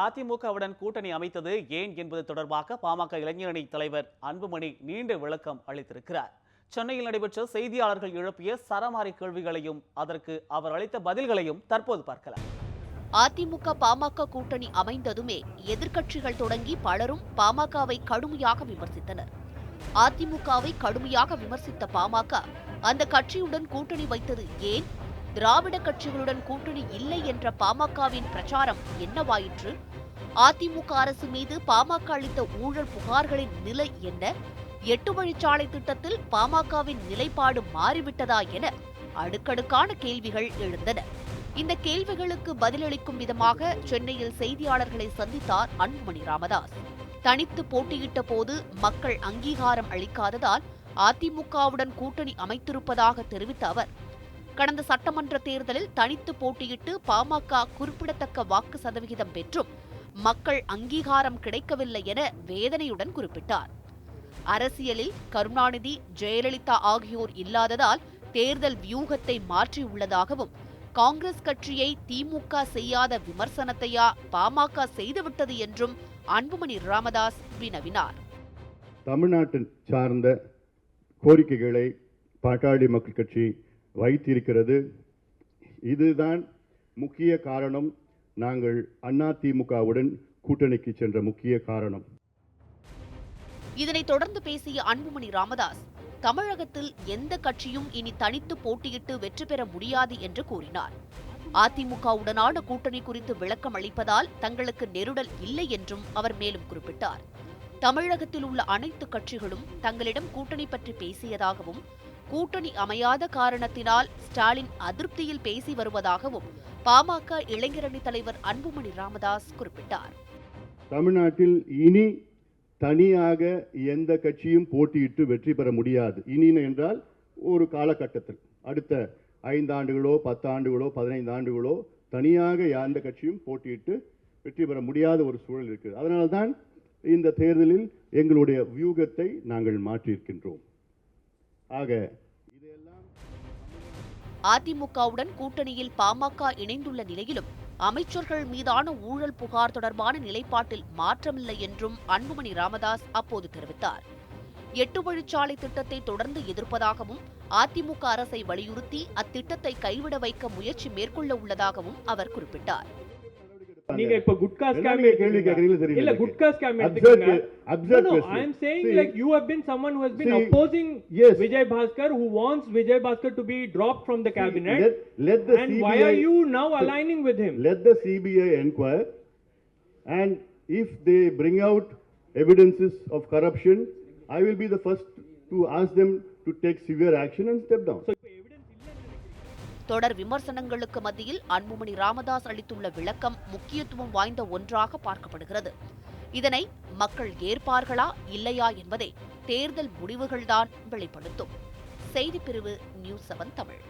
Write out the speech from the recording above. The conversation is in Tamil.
அதிமுகவுடன் கூட்டணி அமைத்தது ஏன் என்பது தொடர்பாக பாமக இளைஞரணி தலைவர் அன்புமணி நீண்ட விளக்கம் அளித்திருக்கிறார். சென்னையில் நடைபெற்ற செய்தியாளர்கள் எழுப்பிய சரமாரி கேள்விகளையும் அதற்கு அவர் அளித்த பதில்களையும் தற்போது பார்க்கலாம். அதிமுக பாமக கூட்டணி அமைந்ததுமே எதிர்க்கட்சிகள் தொடங்கி பலரும் பாமகவை கடுமையாக விமர்சித்தனர். அதிமுகவை கடுமையாக விமர்சித்த பாமக அந்த கட்சியுடன் கூட்டணி வைத்தது ஏன்? திராவிட கட்சிகளுடன் கூட்டணி இல்லை என்ற பாமகவின் பிரச்சாரம் என்னவாயிற்று அதிமுக அரசு மீது பாமக அளித்த ஊழல் புகார்களின் நிலை என்ன? எட்டு வழிச்சாலை திட்டத்தில் பாமகவின் நிலைப்பாடு மாறிவிட்டதா என அடுக்கடுக்கான கேள்விகள் எழுந்தன. இந்த கேள்விகளுக்கு பதிலளிக்கும் விதமாக சென்னையில் செய்தியாளர்களை சந்தித்தார் அன்புமணி ராமதாஸ். தனித்து போட்டியிட்ட போது மக்கள் அங்கீகாரம் அளிக்காததால் அதிமுகவுடன் கூட்டணி அமைத்திருப்பதாக தெரிவித்த அவர் கடந்த சட்டமன்ற தேர்தலில் தனித்து போட்டியிட்டு பாமக குறிப்பிடத்தக்க வாக்கு சதவிகிதம் பெற்றும் மக்கள் அங்கீகாரம் கிடைக்கவில்லை என வேதனையுடன் குறிப்பிட்டார். அரசியலில் கருணாநிதி ஜெயலலிதா ஆகியோர் இல்லாததால் தேர்தல் வியூகத்தை மாற்றியுள்ளதாகவும் காங்கிரஸ் கட்சியை திமுக செய்யாத விமர்சனத்தையா பாமக செய்துவிட்டது என்றும் அன்புமணி ராமதாஸ் வினவினார். தமிழ்நாட்டின் சார்ந்த கோரிக்கைகளை பாட்டாளி மக்கள் கட்சி வைத்திருக்கிறது. இதுதான் முக்கிய காரணம். நாங்கள் அதிமுகவுடன் கூட்டணிக்கு சென்ற முக்கிய காரணம். இதனைத் தொடர்ந்து பேசிய அன்புமணி ராமதாஸ் தமிழகத்தில் எந்த கட்சியும் இனி தனித்து போட்டியிட்டு வெற்றி பெற முடியாது என்று கூறினார். அதிமுகவுடனான கூட்டணி குறித்து விளக்கம் அளிப்பதால் தங்களுக்கு நெருடல் இல்லை என்றும் அவர் மேலும் குறிப்பிட்டார். தமிழகத்தில் உள்ள அனைத்து கட்சிகளும் தங்களிடம் கூட்டணி பற்றி பேசியதாகவும் கூட்டணி அமையாத காரணத்தினால் ஸ்டாலின் அதிருப்தியில் பேசி வருவதாகவும் பாமக இளைஞரணி தலைவர் அன்புமணி ராமதாஸ் குறிப்பிட்டார். தமிழ்நாட்டில் இனி தனியாக எந்த கட்சியும் போட்டியிட்டு வெற்றி பெற முடியாது. இனி என்றால் ஒரு காலகட்டத்தில் அடுத்த ஐந்தாண்டுகளோ பத்தாண்டுகளோ பதினைந்து ஆண்டுகளோ தனியாக எந்த கட்சியும் போட்டியிட்டு வெற்றி பெற முடியாத ஒரு சூழல் இருக்குது. அதனால்தான் இந்த தேர்தலில் எங்களுடைய வியூகத்தை நாங்கள் மாற்றியிருக்கின்றோம். ஆக அதிமுகவுடன் கூட்டணியில் பாமக இணைந்துள்ள நிலையிலும் அமைச்சர்கள் மீதான ஊழல் புகார் தொடர்பான நிலைப்பாட்டில் மாற்றமில்லை என்றும் அன்புமணி ராமதாஸ் அப்போது தெரிவித்தார். எட்டு வழிச்சாலை திட்டத்தை தொடர்ந்து எதிர்ப்பதாகவும் அதிமுக அரசை வலியுறுத்தி அத்திட்டத்தை கைவிட வைக்க முயற்சி மேற்கொள்ள உள்ளதாகவும் அவர் குறிப்பிட்டார். நீங்க இப்ப குட்கா ஸ்கேம் எல்லாமே கேள்வி கேட்கறீங்களா தெரியல இல்ல எனக்கு. குட்கா ஸ்கேம் Absurd- எடுத்துக்கங்க absurd no no question. i am saying See, like you have been someone who has been see, opposing yes. vijay bhaskar who wants vijay bhaskar to be dropped from the cabinet let, let the and CBI, why are you now aligning with him Let the CBI inquire, and if they bring out evidences of corruption, I will be the first to ask them to take severe action and step down. so இப்ப evidence இல்லன்னு தொடர் விமர்சனங்களுக்கு மத்தியில் அன்புமணி ராமதாஸ் அளித்துள்ள விளக்கம் முக்கியத்துவம் வாய்ந்த ஒன்றாக பார்க்கப்படுகிறது. இதனை மக்கள் ஏற்பார்களா இல்லையா என்பதை தேர்தல் முடிவுகள்தான் வெளிப்படுத்தும். செய்திப்பிரிவு நியூஸ் செவன் தமிழ்.